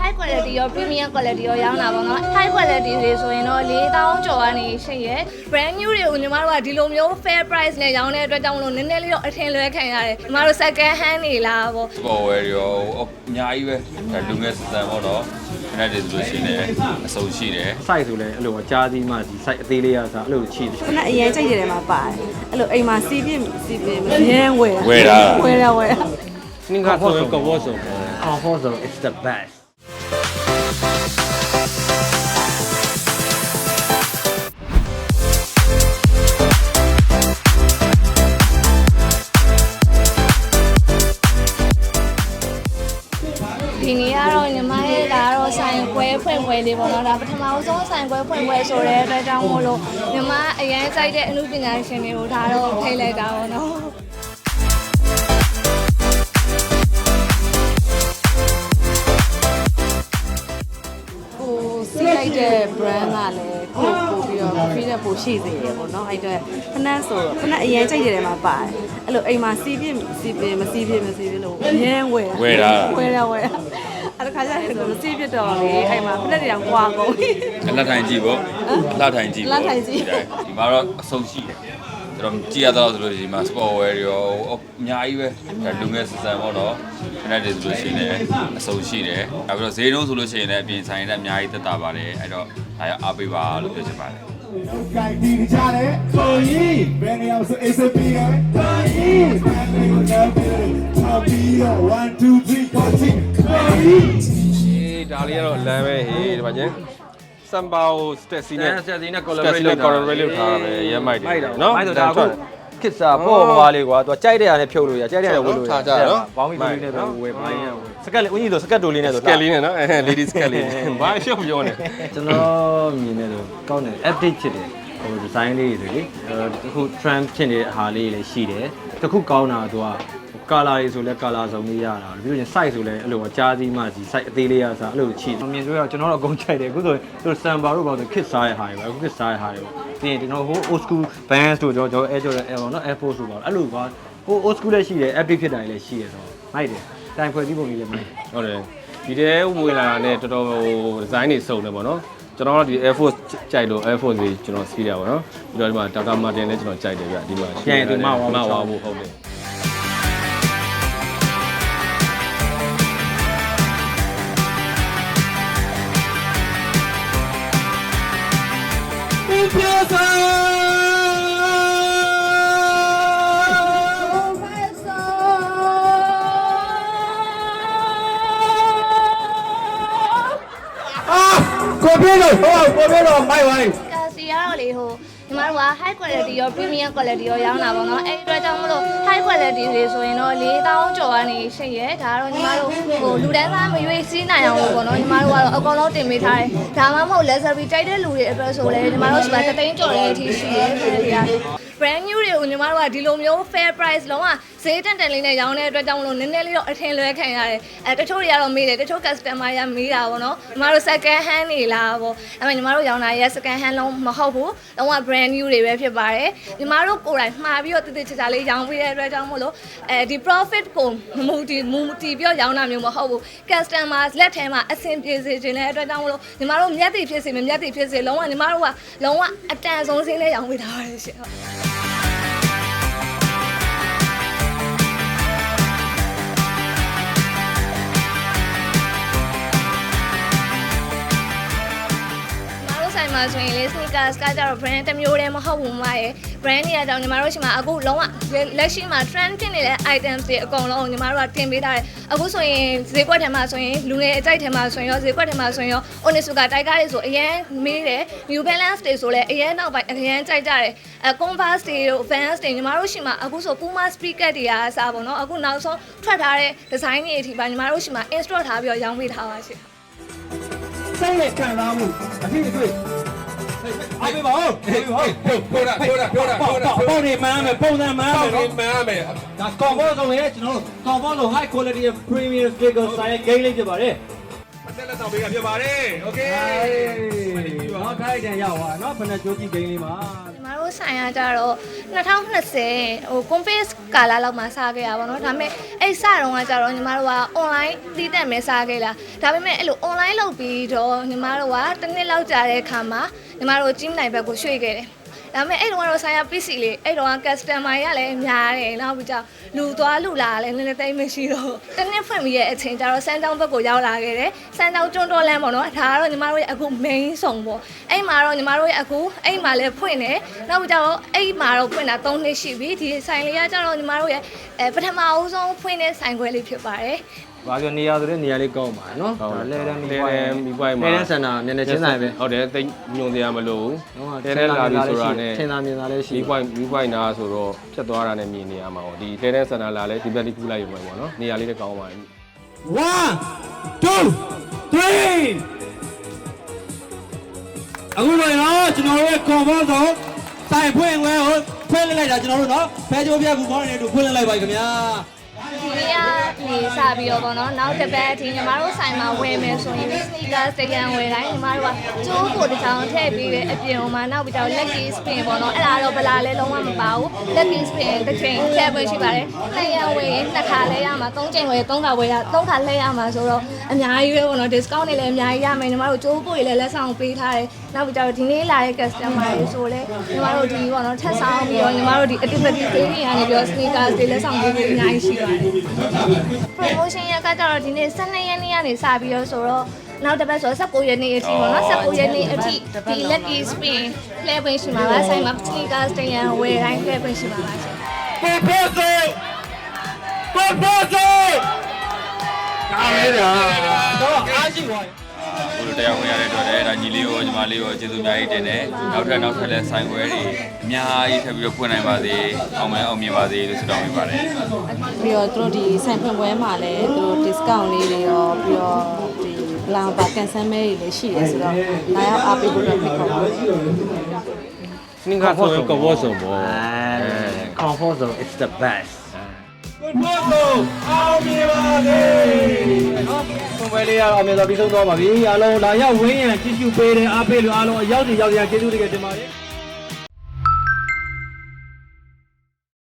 high quality ရော premium quality ရောရောင်းတာပေါ့နော် high quality တွေဆိုရင်တော့4000ကျော်ကနေရှိရယ် brand new တွေကိုညီမတို့ကဒီလိုမျိုး fair price နဲ့ရောင်းတဲ့အတွက်ကြောင့်မလို့နည်းနည်းလေးတော့အထင်လွဲခံရတယ်ညီမတို့ second hand နေလားပေါ့ပေါ်ဝယ်ရောအများကြီးပဲဒါလူငယ်စစံပေါ့နော်ခဏတည်းဆိုလို့ရှိရင်လည်းအစုံရှိတယ် site ဆိုလဲအဲ့လိုအကြားသီးမှစီ site အသေးလေးရစားအဲ့လိုချိတယ်ခဏအရင်ကြိုက်တယ်မှာပါတယ်အဲ့လိုအိမ်မှာစီးပြင်းစီးပြင်းမရမ်းဝယ်ဝယ်တာဝယ်တာဝယ်တာစနင်ကဆိုရင်ကဘောဆိုအော်ဟောဆို it's the best ဒီနေ့ကတော့ညီမရဲ့ဒါကတော့ဆိုင်ပွဲဖွင့်ပွဲလေးပေါ့နော်ဒါပထမဆုံးဆိုင်ပွဲဖွင့်ပွဲဆိုတဲ့အတွက်ကြောင့်မို့လို့ညီမအရင်စိုက်တဲ့အမှုပညာရှင်တွေကိုဒါတော့ဖိတ်လိုက်တာပေါ့နော် တော့ free တဲ့ပို့ရှိစေရပေါ့နော်အဲ့တော့ခဏဆိုတော့ခဏအရင်ကြိုက်တယ်မှာပါတယ်အဲ့လိုအိမ်မှာစီးပြင်းစီးပြင်းမစီးပြင်းမစီးပြင်းလို့ရမ်းဝယ်တာဝယ်တာဝယ်တာဝယ်တာအဲ့ဒါခါကျရင်မစီးပြတော့လေအဲ့မှာဖလက်တွေတောင်ကွာကုန်ပြီလက်ထိုင်ကြည့်ပေါ့လက်ထိုင်ကြည့်ပေါ့လက်ထိုင်ကြည့်ဒီမှာတော့အစုံရှိတယ်ကျွန်တော်ကြည့်ရတော့ဆိုလို့ဒီမှာ sport wear ရောအများကြီးပဲဒါလူငယ်စစံပေါ့နော်ခဏတည်းဆိုလို့ရှိရင်လည်းအစုံရှိတယ်နောက်ပြီးတော့ဈေးနှုန်းဆိုလို့ရှိရင်လည်းအပြင်ဆိုင်နဲ့အများကြီးသက်သာပါတယ်အဲ့တော့ဒါရအားပေးပါလို့ပြောချင်ပါတယ် ကြိုက်ဒီကြတယ်ကိုကြီးဘယ်နေရာဆို ACP ရဲ့ကိုကြီးဘယ်နေရာလဲထော်ပြီးတော့1 2 3 4 5ကိုကြီးအေးဒါလေးကတော့လမ်းပဲဟေးဒီမှာကျင်းစမ်ပါကိုစတက်စီနဲ့ဆက်စီနဲ့ collaborate လုပ် collaborate လုပ်ထားတာပဲရဲမိုက်တယ်နော်နော်မိုက်တော့ဒါအ ခုခစ်စားပေါ့ဟွာလေးကွာသူကြိုက်တဲ့ရနဲ့ဖြုတ်လို့ရကြိုက်တဲ့ရဝယ်လို့ရထားကြနော်ဘောင်းမီလေးနဲ့ပဲဝယ်ပိုင်းရဝယ်စကက်လေးဦးကြီးဆိုစကက်တိုလေးနဲ့ဆိုစကယ်လေးနဲ့နော်အဲ lady စကယ်လေးဘာရှော့ပြောနေကျွန်တော်မြင်နေလို့ကောင်းတယ် update ဖြစ်တယ်ဟို design လေးတွေဆိုလေအခု trend ဖြစ်နေတဲ့ဟာလေးတွေလည်းရှိတယ်တခုကောင်းတာသူက color တွေဆိုလဲ color စုံလေးရတာပြီးလို့ချင်း size ဆိုလဲအဲ့လိုအကြားသီးမှစီ size အသေးလေးရစားအဲ့လိုချိတယ်မြင်ဆိုရကျွန်တော်တို့အကုန်ကြိုက်တယ်အခုဆိုရင်သူ samba တို့ဘာလို့ kit စားရဟာတွေပဲအခု kit စားရဟာတွေပေါ့ပြီးရင်ကျွန်တော်ဟို old school bands တို့ကျွန်တော် Air Jordan Air ပေါ့နော် Air Force တို့ပါအဲ့လိုကွာဟို old school လည်းရှိတယ် update ဖြစ်တာလည်းရှိတယ်ဆိုတော့မိုက်တယ်တိုင်ဖွဲ့စည်းပုံကြီးလည်းမိုက်တယ်ဟုတ်တယ်ဒီတဲဝင်လာတာနဲ့တော်တော်ဟို design တွေစုံတယ်ပေါ့နော်ကျွန်တော်ကဒီ Air Force ကြိုက်လို့ Air Force တွေကျွန်တော်စီးတာပေါ့နော်ပြီးတော့ဒီမှာ Tata Martin လည်းကျွန်တော်ကြိုက်တယ်ဗျဒီမှာပြန်ရင်ဒီမှာဝါမဖို့ဝါဖို့ဟုတ်တယ် ကိုပြေတော့ဟောကိုပြေတော့မိုက်ဝိုင်းကာစီကတော့လေဟိုညီမတို့က high quality ရော premium quality ရောရောင်းတာပေါ့နော်အဲ့ဒီအတွက်ကြောင့်မလို့ high quality တွေဆိုရင်တော့4000ကျော်ကနေရှိရယ်ဒါတော့ညီမတို့ဟိုလူတန်းစားမရွေးစီးနိုင်အောင်လို့ပေါ့နော်ညီမတို့ကတော့အကုန်လုံးတင်ပေးထားတယ်ဒါမှမဟုတ် luxury တိုက်တဲ့လူတွေအတွက်ဆိုလဲညီမတို့စပါတသိန်းကျော်တဲ့အထိရှိရယ်ခရီးက brand new တွေကိုညီမတို့ကဒီလိုမျိုး fair price လုံးဝဈေးတန်တန်လေးနဲ့ရောင်းတဲ့အတွက်ကြောင့်မလို့နည်းနည်းလေးတော့အထင်လွဲခံရတယ်အဲတချို့တွေကတော့မေးတယ်တချို့ customer ရမေးတာပေါ့နော်ညီမတို့ second hand နေလားပေါ့အဲ့မဲ့ညီမတို့ရောင်းတာရဲ့ second hand လုံးမဟုတ်ဘူးလုံးဝ brand new တွေပဲဖြစ်ပါတယ်ညီမတို့ကိုယ်တိုင်မှားပြီးတော့တည်တည်ချာချာလေးရောင်းပေးတဲ့အတွက်ကြောင့်မို့လို့အဲဒီ profit ကိုမူတည်မူတည်ပြီးတော့ရောင်းတာမျိုးမဟုတ်ဘူး customer လက်ထဲမှာအဆင်ပြေစေခြင်းတဲ့အတွက်ကြောင့်မို့လို့ညီမတို့မျက်တည်ဖြစ်စေမမျက်တည်ဖြစ်စေလုံးဝညီမတို့ကလုံးဝအတန်ဆုံးစင်းလေးရောင်းပေးထားပါတယ်ရှင် ဆိုင်မှာဆိုရင်လေ sneakers ကကြတော့ brand တစ်မျိုးတည်းမဟုတ်ဘူးမရဲ့ brand တွေအကြောင်းညီမတို့ရှိမှာအခုလုံးဝလက်ရှိမှာ trend ဖြစ်နေတဲ့ items တွေအကုန်လုံးညီမတို့ကတင်ပေးထားတယ်အခုဆိုရင်ဈေးကွက်ထဲမှာဆိုရင်လူငယ်အကြိုက်ထဲမှာဆိုရင်ရောဈေးကွက်ထဲမှာဆိုရင်ရော Onitsuka တိုက်ကားတွေဆိုအရင်မေးတယ် New Balance တွေဆိုလည်းအရင်နောက်ပိုင်းအရင်ကြိုက်ကြတယ်အဲ Converse တွေတို့ Vans တွေညီမတို့ရှိမှာအခုဆို Puma speaker တွေအားအစားပေါ့နော်အခုနောက်ဆုံးထွက်ထားတဲ့ design တွေအထိပါညီမတို့ရှိမှာ install ထားပြီးတော့ရောင်းပေးထားပါရှင်စိတ်နဲ့ခံစားမှုအဖြစ်အတွေ့ အားပေးပါဦးဟေးဟေးပြောတာပြောတာပြောတာပြောတာပုံနေမှန်းမယ်ပုံစံမှန်းမယ်မှန်းမယ်ဒါကောင်ဘောလုံးရဲ့ကျွန်တော်ကောင်ဘောလုံး high quality premier figure style game လေးဖြစ်ပါတယ်အဆက်လက်ဆောင်ပေးတာဖြစ်ပါတယ် okay နော်ခိုင်းတန်ရောက်ပါနော်ဘယ်နဲ့ကြိုးကြည့်ဂိမ်းလေးမှာညီမတို့ဆိုင်ရကြတော့2020ဟို conference ကာလလောက်မှာစခဲ့ရပါတော့ဒါပေမဲ့အဲ့စတော့ကကြတော့ညီမတို့က online သီးသန့်ပဲစခဲ့လာဒါပေမဲ့အဲ့လို online လုပ်ပြီးတော့ညီမတို့ကတစ်နှစ်လောက်ကြာတဲ့အခါမှာ ညီမတို့ကြီးနိုင်ဘက်ကိုရွှေ့ခဲ့တယ်ဒါပေမဲ့အဲ့တုန်းကတော့ဆိုင်ရာ PC လေးအဲ့တုန်းက customer ရလည်းများတယ်နောက်ပြီးတော့လူသွားလူလာလည်းနည်းနည်းသိမ်းမရှိတော့တစ်နှစ်ဖွင့်ပြီးရဲ့အချိန်ကျတော့စမ်းတောင်းဘက်ကိုရောက်လာခဲ့တယ်စမ်းတောင်းကျွန်းတော်လမ်းပေါ့နော်ဒါကတော့ညီမတို့ရဲ့အခု main ဆောင်ပေါ့အဲ့မှာတော့ညီမတို့ရဲ့အခုအဲ့မှာလည်းဖွင့်တယ်နောက်ပြီးတော့အဲ့မှာတော့ဖွင့်တာ3နှစ်ရှိပြီဒီဆိုင်လေးကကျတော့ညီမတို့ရဲ့အဲပထမအဦးဆုံးဖွင့်တဲ့ဆိုင်ခွဲလေးဖြစ်ပါတယ် ဘာပြောနေရဆိုတဲ့နေရာလေးကောင်းပါတယ်နော်ဟုတ်ဒါလဲတဲ့မီလဲပွိုတဲ့င်းမီပွိုင်းမှာလဲတဲ့စန္ဒာမျက်နှာချင်းဆိုင်ပဲဟုတ်တယ်တိတ်ညွန်တရားမလို့နော်တဲတဲ့လာပြီဆိုတာနဲ့ထင်သာမြင်သာလေးရှိမီပွိုင်းမီပွိုင်းနာဆိုတော့ဖြတ်သွားတာနဲ့မြင်နေရမှာပေါ့ဒီတဲတဲ့စန္ဒလာလဲဒီဘက်လေးကူးလိုက်ရုံပဲပေါ့နော်နေရာလေးလည်းကောင်းပါတယ်1 2 3အခုတော့နော်ကျွန်တော်တို့ရဲ့ confirm တော့စိုင်ဖွင့်ဝဲကိုဖွင့်လိုက်တာကျွန်တော်တို့နော်ဖဲချိုးပြကူမောင်းနေတူဖွင့်လိုက်ပါခင်ဗျာဒီ နေ့ကနေစပြီးတော့ပေါ့နော်နောက်တစ်ပတ်အထိညီမတို့ဆိုင်မှာဝယ်မယ်ဆိုရင် sneaker စကန်ဝယ်တိုင်းညီမတို့ကကျိုးကိုတစ်ချောင်းထည့်ပြီးတဲ့အပြင်မှာနောက်ပြီးတော့ lucky spin ပေါ့နော်အဲ့ဒါတော့ဗလာလဲလုံးဝမပါဘူး lucky spin တစ်ချိန်ထည့်ပေးရှိပါတယ်နှစ်ရဝယ်ရင်နှစ်ခါလဲရမှာသုံးချိန်ဝယ်သုံးခါဝယ်ရသုံးခါလဲရမှာဆိုတော့အများကြီးပဲပေါ့နော် discount တွေလည်းအများကြီးရမယ်ညီမတို့ကျိုးကိုလည်းလက်ဆောင်ပေးထားတယ်နောက်ပြီးတော့ဒီနေ့လာတဲ့ customer တွေဆိုလဲညီမတို့ဒီပေါ့နော်ထက်ဆောင်ပြီးတော့ညီမတို့ဒီ activity တွေကနေပြီးတော့ sneakers တွေလက်ဆောင်ပေးဖို့အများကြီးရှိပါတယ် promotion ရကကြတော့ဒီနေ့12ရက်နေ့ကနေစပြီးတော့ဆိုတော့နောက်တစ်ပတ်ဆိုတော့19ရက်နေ့အထိပေါ့နော်19ရက်နေ့အထိဒီ lucky spin လဲပွင့်ရှိမှာပါဆိုင်မှာ sneakers တင်ရန်ဝယ်တိုင်းလဲပွင့်ရှိမှာပါရှင် proposal proposal ကားလေးတာတော့အားရှိပါ ဘုလိုတရားဝင်ရတဲ့အတွက်လည်းဒါညီလေးရောညီမလေးရောကျေးဇူးအများကြီးတင်တယ်နောက်ထပ်နောက်ထပ်လည်းဆိုင်ခွဲတွေအများကြီးထပ်ပြီးတော့ဖွင့်နိုင်ပါစေအောင်မဲအောင်မြင်ပါစေလို့ဆုတောင်းပေးပါတယ်ပြီးတော့သူတို့ဒီဆိုင်ဖွင့်ပွဲမှာလည်းသူတို့ discount လေးတွေရောပြီးတော့ဒီ plan ပါကန်ဆယ်မဲတွေလည်းရှိတယ်ဆိုတော့လာရောက်အားပေးဖို့တော့ဖိတ်ခေါ်ပါစနင်္ဂါဆိုရင်ကဘောဆိုပေါ့အဲ comfort zone is the best proposal အောင်မြင်ပါစေနော်ပုံပွဲလေးရအောင်မြင်တော့ပြီးဆုံးသွားပါပြီအားလုံးလာရောက်ဝင်းရံကြည့်ရှုပေးတဲ့အားပေးလို့အားလုံးအရောက်စီရောက်ရကျေးဇူးတင်ပါတယ်